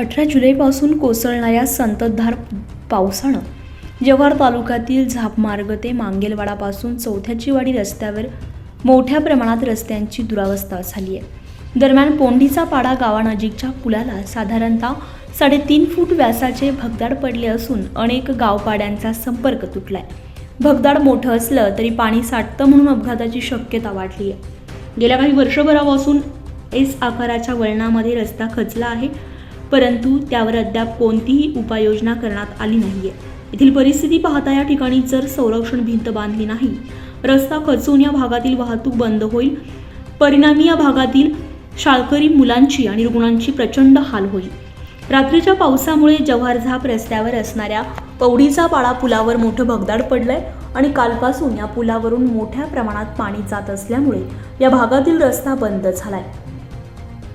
अठरा जुलैपासून कोसळणाऱ्या संततधार पावसानं जव्हार तालुक्यातील झापमार्ग ते मांगेलवाडापासून चौथ्याचीवाडी रस्त्यावर मोठ्या प्रमाणात रस्त्यांची दुरावस्था झाली आहे. दरम्यान पोंडीचा पाडा गावानजीकच्या पुलाला साधारणतः साडेतीन फूट व्यासाचे भगदाड पडले असून अनेक गावपाड्यांचा संपर्क तुटलाय. भगदाड मोठं असलं तरी पाणी साठतं म्हणून अपघाताची शक्यता वाढली आहे. गेल्या काही वर्षभरापासून एस आकाराच्या वळणामध्ये रस्ता खचला आहे. परंतु त्यावर अद्याप कोणतीही उपाययोजना करण्यात आली नाहीये. येथील परिस्थिती पाहता या ठिकाणी जर संरक्षण भिंत बांधली नाही रस्ता खचून या भागातील वाहतूक बंद होईल. परिणामी या भागातील शाळकरी मुलांची आणि रुग्णांची प्रचंड हाल होईल. रात्रीच्या पावसामुळे जव्हार झाप रस्त्यावर असणाऱ्या पौडीचा बाळा पुलावर मोठं भगदाड पडलंय आणि कालपासून या पुलावरून मोठ्या प्रमाणात पाणी जात असल्यामुळे या भागातील रस्ता बंद झालाय.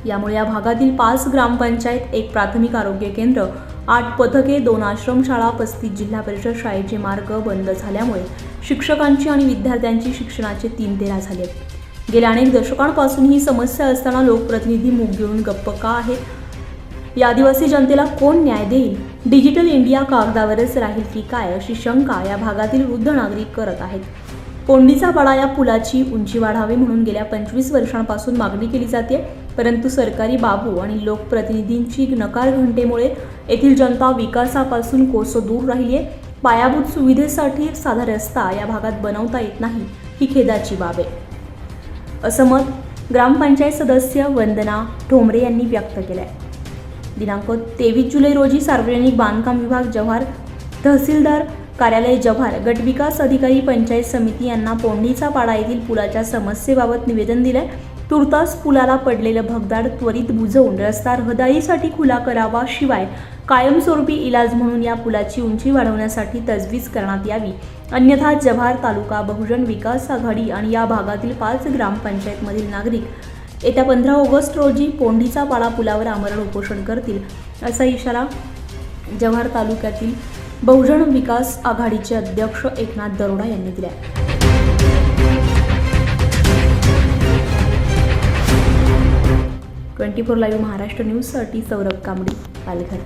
यामुळे या भागातील पाच ग्रामपंचायत एक प्राथमिक आरोग्य केंद्र आठ पथके दोन आश्रमशाळा पस्तीस जिल्हा परिषद शाळेचे मार्ग बंद झाल्यामुळे शिक्षकांची आणि विद्यार्थ्यांची शिक्षणाचे तीन तेरा झाले गेल्या अनेक दशकांपासून ही समस्या असताना लोकप्रतिनिधी मूग घेऊन गप्प का आहेत? या आदिवासी जनतेला कोण न्याय देईल? डिजिटल इंडिया कागदावरच राहील की काय अशी शंका या भागातील वृद्ध नागरिक करत आहेत. कोंडीचा बडा या पुलाची उंची वाढावी म्हणून गेल्या पंचवीस वर्षांपासून मागणी केली जाते परंतु सरकारी बाबू आणि लोकप्रतिनिधींची नकार घंटेमुळे येथील जनता विकासापासून कोसो दूर राहिली आहे पायाभूत सुविधेसाठी साधा रस्ता या भागात बनवता येत नाही ही खेदाची बाब आहे. असं मत ग्रामपंचायत सदस्य वंदना ठोंबरे यांनी व्यक्त केलं आहे दिनांक तेवीस जुलै रोजी सार्वजनिक बांधकाम विभाग जव्हार तहसीलदार कार्यालय जव्हार गटविकास अधिकारी पंचायत समिती यांना पोंडीचा पाडा येथील पुलाच्या समस्येबाबत निवेदन दिलं तुर्तास पुलाला पडलेलं भगदाड त्वरित बुजवून रस्ता रहदारीसाठी खुला करावा शिवाय कायमस्वरूपी इलाज म्हणून या पुलाची उंची वाढवण्यासाठी तजवीज करण्यात यावी. अन्यथा जव्हार तालुका बहुजन विकास आघाडी आणि या भागातील पाच ग्रामपंचायतमधील नागरिक येत्या पंधरा ऑगस्ट रोजी पोंडीचा पाडा पुलावर आमरण उपोषण करतील असा इशारा जव्हार तालुक्यातील बहुजन विकास आघाडीचे अध्यक्ष एकनाथ दरोडा यांनी दिल्या. ट्वेंटी फोर लाईव्ह महाराष्ट्र न्यूजसाठी सौरभ कांबडी पालघर.